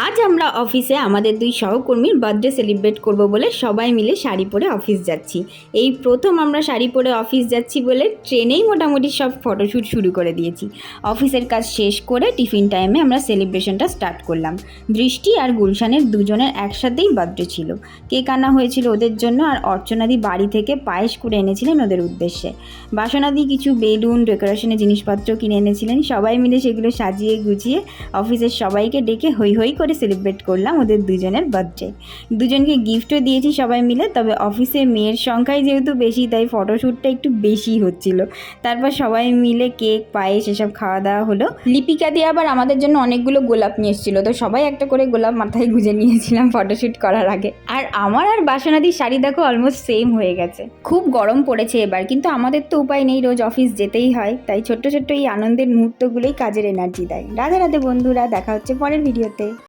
আজ আমরা অফিসে আমাদের দুই সহকর্মীর বার্থডে সেলিব্রেট করব বলে সবাই মিলে শাড়ি পরে অফিস যাচ্ছি। এই প্রথম আমরা শাড়ি পরে অফিস যাচ্ছি বলে ট্রেনেই মোটামুটি সব ফটোশ্যুট শুরু করে দিয়েছি। অফিসের কাজ শেষ করে টিফিন টাইমে আমরা সেলিব্রেশনটা স্টার্ট করলাম। দৃষ্টি আর গুলশানের দুজনের একসাথেই বার্থডে ছিল। কেক আনা হয়েছিল ওদের জন্য আর অর্চনাদি বাড়ি থেকে পায়েস করে এনেছিলেন ওদের উদ্দেশ্যে। বাসনাদি কিছু বেলুন, ডেকোরেশনের জিনিসপত্র কিনে এনেছিলেন। সবাই মিলে সেগুলো সাজিয়ে গুছিয়ে অফিসের সবাইকে ডেকে হই হই করে সেলিব্রেট করলাম ওদের দুজনের বার্থডে দুজনকে গিফটও দিয়েছি সবাই মিলে, তবে অফিসে মেয়ের সংখ্যাই যেহেতু বেশি, তাই ফটোশ্যুটটা একটু বেশি হচ্ছিল। তারপর সবাই মিলে কেক পায়েস এসব খাওয়া দাওয়া হলো। লিপিকা দিয়ে আবার আমাদের জন্য অনেকগুলো গোলাপ নিয়ে এসেছিল, তো সবাই একটা করে গোলাপ মাথায় গুঁজে নিয়েছিলাম ফটোশ্যুট করার আগে। আর আমার আর বাসনাদির শাড়ি দেখো অলমোস্ট সেম হয়ে গেছে। খুব গরম পড়েছে এবার, কিন্তু আমাদের তো উপায় নেই, রোজ অফিস যেতেই হয়, তাই ছোট্ট ছোট্ট এই আনন্দের মুহূর্তগুলোই কাজের এনার্জি দেয়। রাধে রাধে বন্ধুরা, দেখা হচ্ছে পরের ভিডিওতে